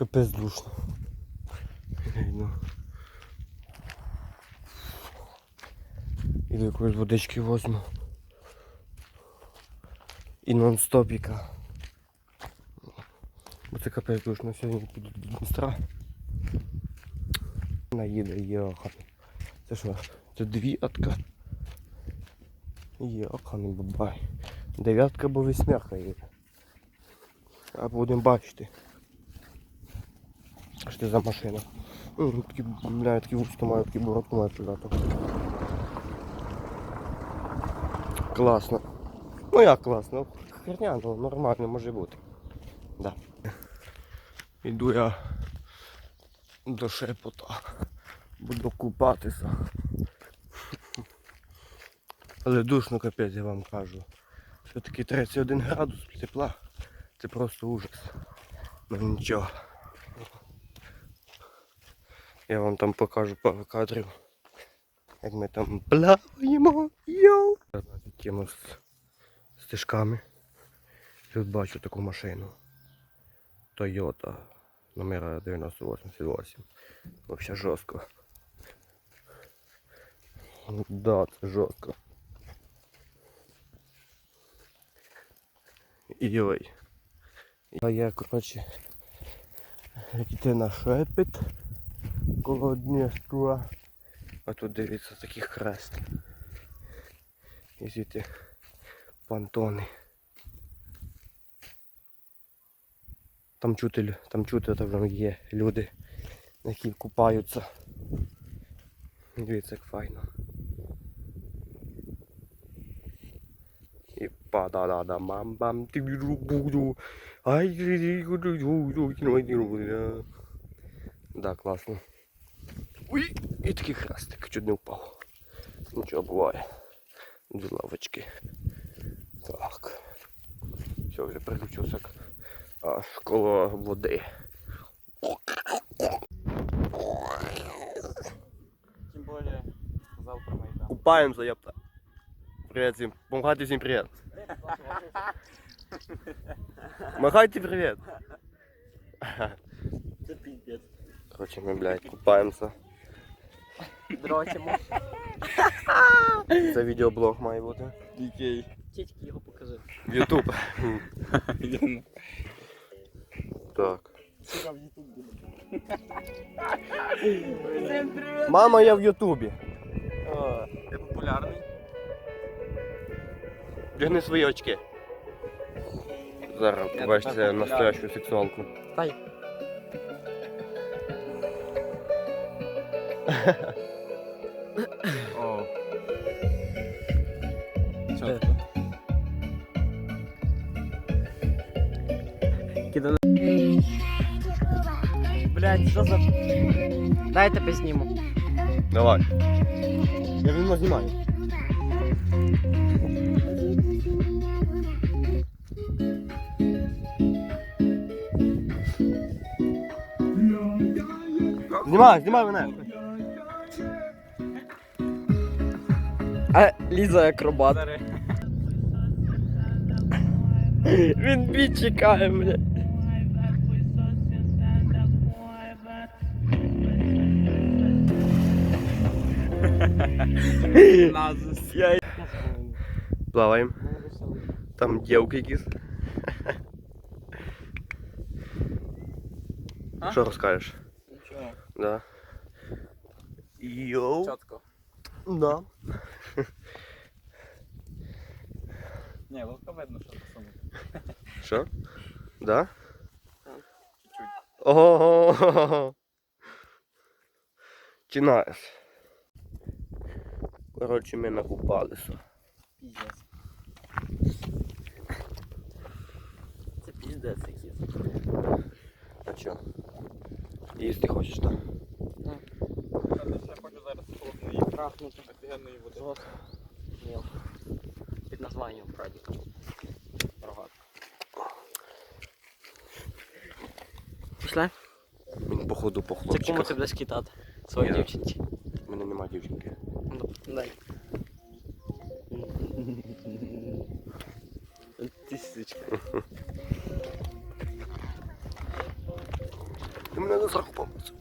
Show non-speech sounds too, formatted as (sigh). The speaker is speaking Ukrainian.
Капець душно. Ну. Іду якоїсь водички возьму. І нон-стопіка. Бо це капець душно сьогодні піду до Дністра. Наїде йоханий. Це що? Це дев'ятка. Йоханий бабай. Дев'ятка або вісьмерка є. А будемо бачити. Що за машина? М, Такі, бля, такі вуста маю, такі бородку маю придати. Класно. Ну як класно? Херня, ну нормально може бути. Да. Іду я до шепота. Буду купатися. Але душно капець, я вам кажу. Все-таки 31 градус тепла. Це просто ужас. Ну нічого. Я вам там покажу пару кадрів. Як ми там плаваємо. Йоу! С- стежками. Тут бачу таку машину. Toyota. Номера 9088. Вообще жорстко. Да, це жорстко. Йой. А я, коротше, йти на шепіт коло Дністра. А тут дивіться такий хрест. І звідти понтони. Там чути, там чути там є люди, які купаються. Дивіться, як файно. І па-да-да-да мам бам ти буду. Ай Да, класно. Ой, і такий хрестик, чуть не впав. Нічого буває. Дві лавочки. Так. Все, вже приключився к- аж коло води. Тем более завтра Майдан. Купаємося, ёпта. Привіт всім. Помагайте всім привіт. Махайте привіт. Це пиздец. Короче, ми, блядь, купаємося. Дротимо. Це відеоблог має бути. Дікей. Тітьки його покажи. Ютуб. Так. Мама, я в Ютубі. Ти популярний? Вдягни свої очки. Зараз Я побачите тепер настоящу сексуалку. Тай. (laughs) О. Чітко. Кидано. Блять, що за... Дай тебе зніму. Давай. Я вино знімаю. Знімай, знімай мене. А Ліза акробат. Він бій чекає, бля. Назус. Я... Плаваємо. Там дівки якісь. А? Що розкажеш? Нічого. Да. Йоу. Чітко. Да. Не, ловко видно, що це саме. Що? Да? Чуть-чуть. Ого. Чинаєш. Коротше, ми накупалися. Піздець. Це піздець якийсь. А що? Їсти хочеш, так? Я хочу зараз холодної трахнути офігенної води. Жорстко. Мілко. Під названням Фредді. Рогат. Пішли? Він походу по Це кому ти будеш кидати? Своїй Я. дівчинці. У мене нема дівчинки. Ну, дай. Тисячка. Ти мене помив. Йой.